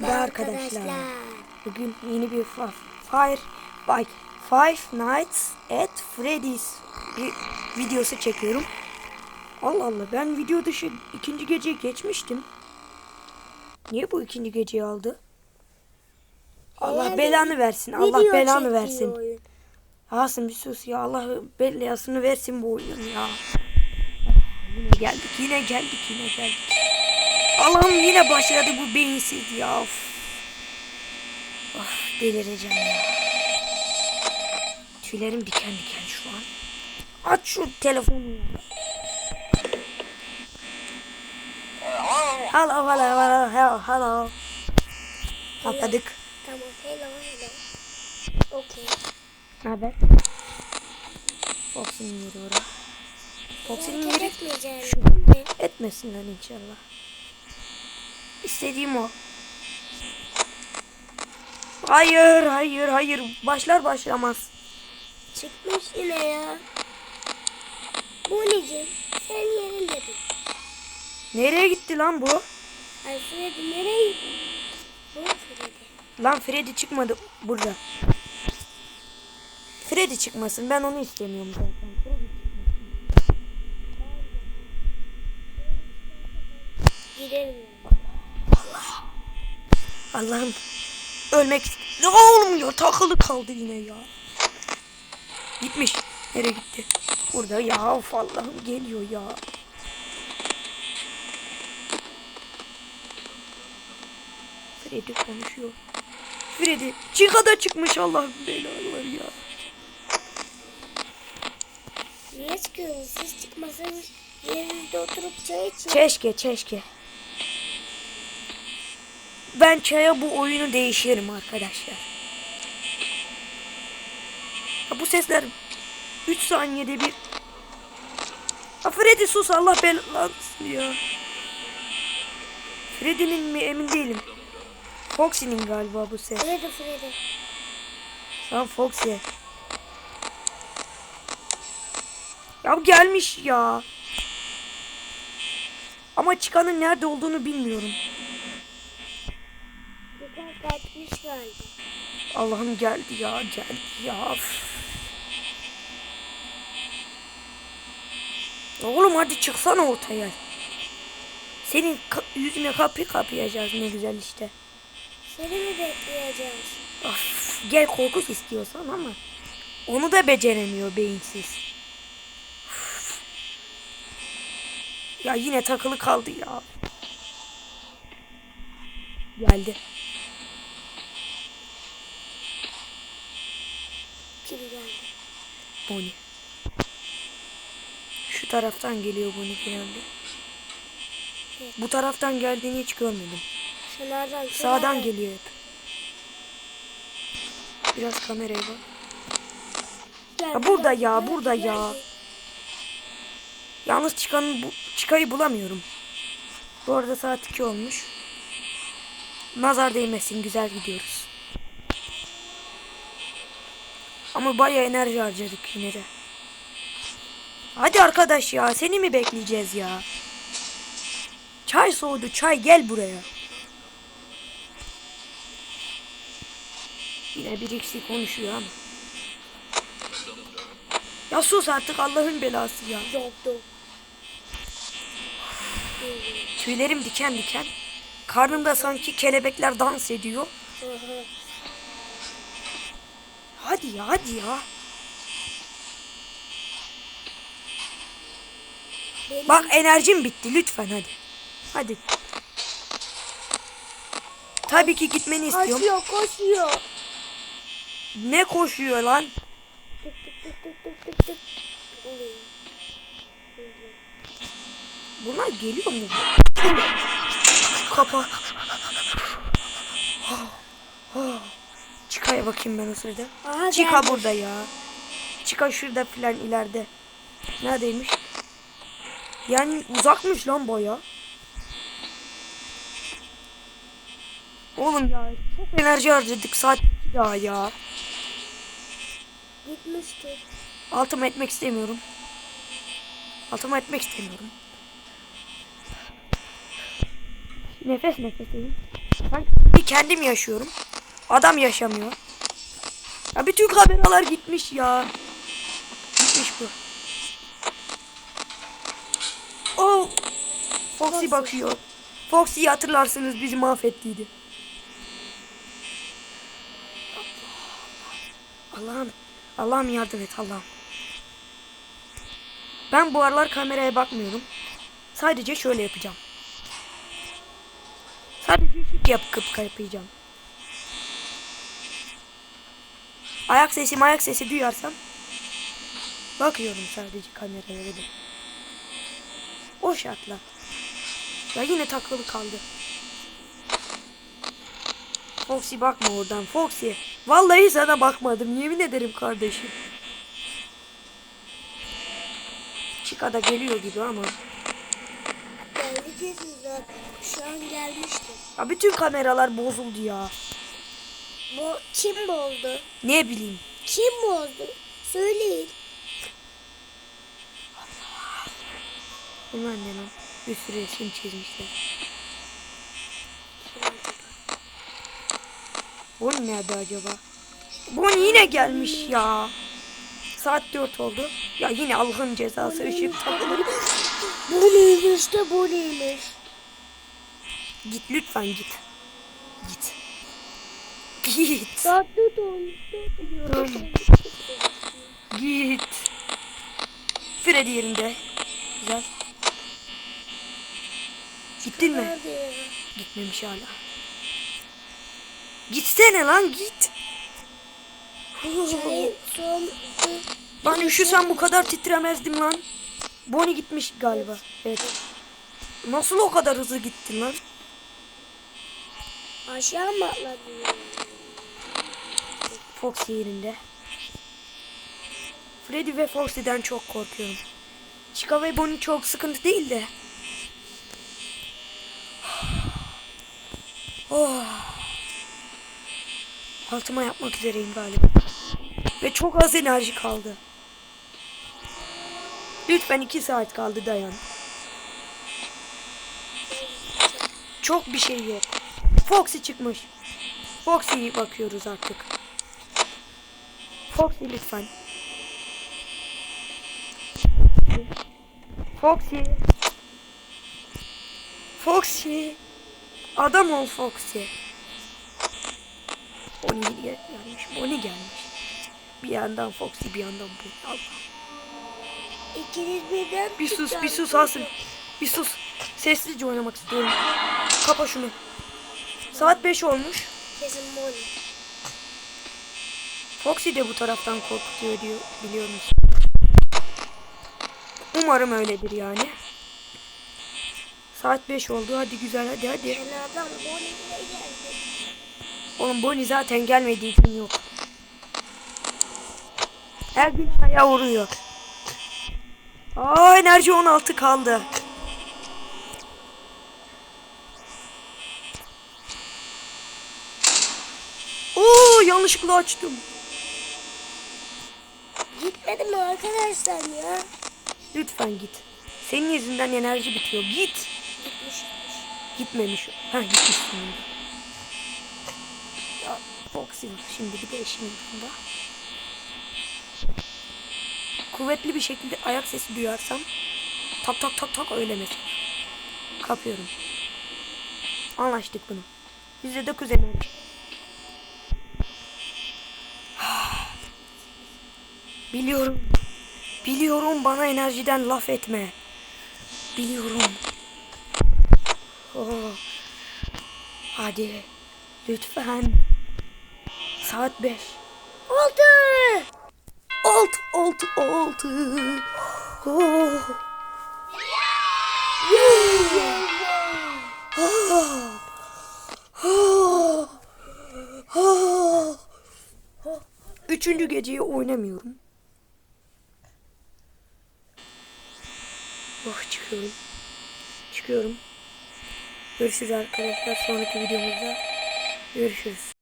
Merhaba arkadaşlar. Bugün yeni bir Fire by Five Nights at Freddy's bir videosu çekiyorum. Allah Allah ben video dışı ikinci geceyi geçmiştim. Niye bu ikinci geceyi aldı? Allah belanı versin. Allah belanı versin. oyun. Asım bir sus ya. Allah belasını versin bu oyunun ya. Yine geldik, yine geldik, yine geldik. Allah'ım yine başladı bu beyinsiz ya. Of. Ah, delireceğim ya. Tüylerim diken diken şu an. Aç şu telefonu. Hello, hello, hello, hello, hello. Atladık. Tamam hello hello. Okey. Ne haber? Fox'un yeri orası. Fox'un Hareket yeri? Etmesinler inşallah. İstediğim o. Hayır, hayır, hayır. Başlar başlamaz. Çıkmış yine ya. Bonnie'cim sen yerinde dur. Nereye gitti lan bu? Ay Freddy nereye gittin? Bu Freddy. Lan Freddy çıkmadı burada. Freddy çıkmasın. Ben onu istemiyorum zaten. Gidelim. Allah'ım. Ölmek ne olmuyor? Takılı kaldı yine ya. Gitmiş. Nereye gitti? Burada ya. Of Allah'ım geliyor ya. Freddy konuşuyor. Freddy. Chica da çıkmış Allah'ım belalar ya. Niye çıkıyorsunuz? Siz çıkmasanız yerinizde oturup çay için. Keşke keşke. Ben çaya bu oyunu değişirim arkadaşlar. Ya bu sesler 3 saniyede bir. Ha Freddy sus Allah belasın ya. Freddy'nin mi emin değilim. Foxy'nin galiba bu ses. Freddy Freddy. Lan Foxy. Ya gelmiş ya. Ama çıkanın nerede olduğunu bilmiyorum. Kaçmış galiba. Allah'ım geldi ya geldi ya. Oğlum hadi çıksana ortaya. Senin ka- yüzüne kapı kapayacağız ne güzel işte. Seni mi bekleyeceğiz? Of, gel korkus istiyorsan ama onu da beceremiyor beyinsiz. Ya yine takılı kaldı ya. Geldi. Kim geldi? Bonnie. Şu taraftan geliyor Bonnie genelde. Evet. Bu taraftan geldiğini hiç görmedim. Şunlardan. Sağdan şunlardan. geliyor hep. Biraz kameraya bak. Gel, Ya burada gel, ya, gel, burada gel. ya. Yalnız çıkanı bu çıkayı bulamıyorum. Bu arada saat 2 olmuş. Nazar değmesin güzel gidiyoruz. Ama bayağı enerji harcadık yine de. Hadi arkadaş ya seni mi bekleyeceğiz ya? Çay soğudu çay gel buraya. Yine bir eksik konuşuyor ama. Ya sus artık Allah'ın belası ya. Yok yok. Tüylerim diken diken. Karnımda sanki kelebekler dans ediyor. Hadi ya hadi ya. Benim Bak enerjim bitti lütfen hadi. Hadi. Tabii ki gitmeni istiyorum. Koşuyor koşuyor. Ne koşuyor lan? Tık tık tık tık tık tık tık. Oluyor. Bunlar geliyor mu? Kapa. Çıkaya bakayım ben o sırada. Aha, Çıka geldi. burada ya. Çıka şurada filan ileride. Neredeymiş? Yani uzakmış lan baya. Oğlum ya çok enerji harcadık saat daha ya. Gitmişti. Altıma etmek istemiyorum. Altıma etmek istemiyorum. Nefes nefeseyim. Ben kendim yaşıyorum. Adam yaşamıyor. Ya bütün kameralar gitmiş ya. Gitmiş bu. Oh. Foxy bakıyor. Foxy'yi hatırlarsınız bizi mahvettiydi. Allah'ım. Allah'ım yardım et Allah'ım. Ben bu aralar kameraya bakmıyorum. Sadece şöyle yapacağım. Sadece şut yapıp yapacağım. Ayak sesi ayak sesi duyarsam bakıyorum sadece kameraya öyle. O şartla. Ya yine takılı kaldı. Foxy bakma oradan Foxy. Vallahi sana bakmadım yemin ederim kardeşim. Chica da geliyor gibi ama. Geldi kesin zaten. Şu an gelmişti. Ya bütün kameralar bozuldu ya. Bu kim oldu? Ne bileyim. Kim oldu? Söyleyin. Bunlar ne lan? Bir sürü resim çizmişler. Bonnie nerede acaba? Bonnie yine gelmiş ya. Saat 4 oldu. Ya yine Allah'ın cezası ışık takılır. Bu neymiş de bu neymiş? Git lütfen git. Git. Git. Tatlı dolmuştu. Git. Freddy yerinde. Güzel. Gittin mi? Nerede? Gitmemiş hala. Gitsene lan git. Şey, son... Ben üşüsem bu kadar titremezdim lan. Bonnie gitmiş galiba. Evet. Nasıl o kadar hızlı gittin lan? Aşağı mı atladın? Ya? Foxy yerinde. Freddy ve Foxy'den çok korkuyorum. Chica ve Bonnie çok sıkıntı değil de. Oh. Altıma yapmak üzereyim galiba. Ve çok az enerji kaldı. Lütfen iki saat kaldı dayan. Çok bir şey yok. Foxy çıkmış. Foxy'ye bakıyoruz artık. Foxy lütfen. Foxy. Foxy. Adam ol Foxy. Bonnie gel- gelmiş. Bonnie gelmiş. Bir yandan Foxy bir yandan Bonnie. Allah. İkiniz birden Bir sus bir sus Asım. Bir sus. Sessizce oynamak istiyorum. Kapa şunu. Saat 5 olmuş. Kesin Molly. Foxy de bu taraftan korkutuyor diyor biliyor musun? Umarım öyledir yani. Saat 5 oldu. Hadi güzel hadi hadi. Oğlum Bonnie zaten gelmediği için yok. Her gün ayağa vuruyor. Aa enerji 16 kaldı. Oo yanlışlıkla açtım. Gitmedi mi arkadaşlar ya? Lütfen git. Senin yüzünden enerji bitiyor. Git. Gitmiş. Gitmemiş. Ha gitmiş şimdi. Ya Foxy şimdi bir de eşimin yanında. Kuvvetli bir şekilde ayak sesi duyarsam tak tak tak tak öyle mesela. Kapıyorum. Anlaştık bunu. Yüzde dokuz enerji. Biliyorum. Biliyorum bana enerjiden laf etme. Biliyorum. Oh. Hadi. Lütfen. Saat 5. Oldu. Alt, alt, altı. Oh. Ah. Ah. Ah. Üçüncü geceyi oynamıyorum. Çıkıyorum. Çıkıyorum. Görüşürüz arkadaşlar. Sonraki videomuzda görüşürüz.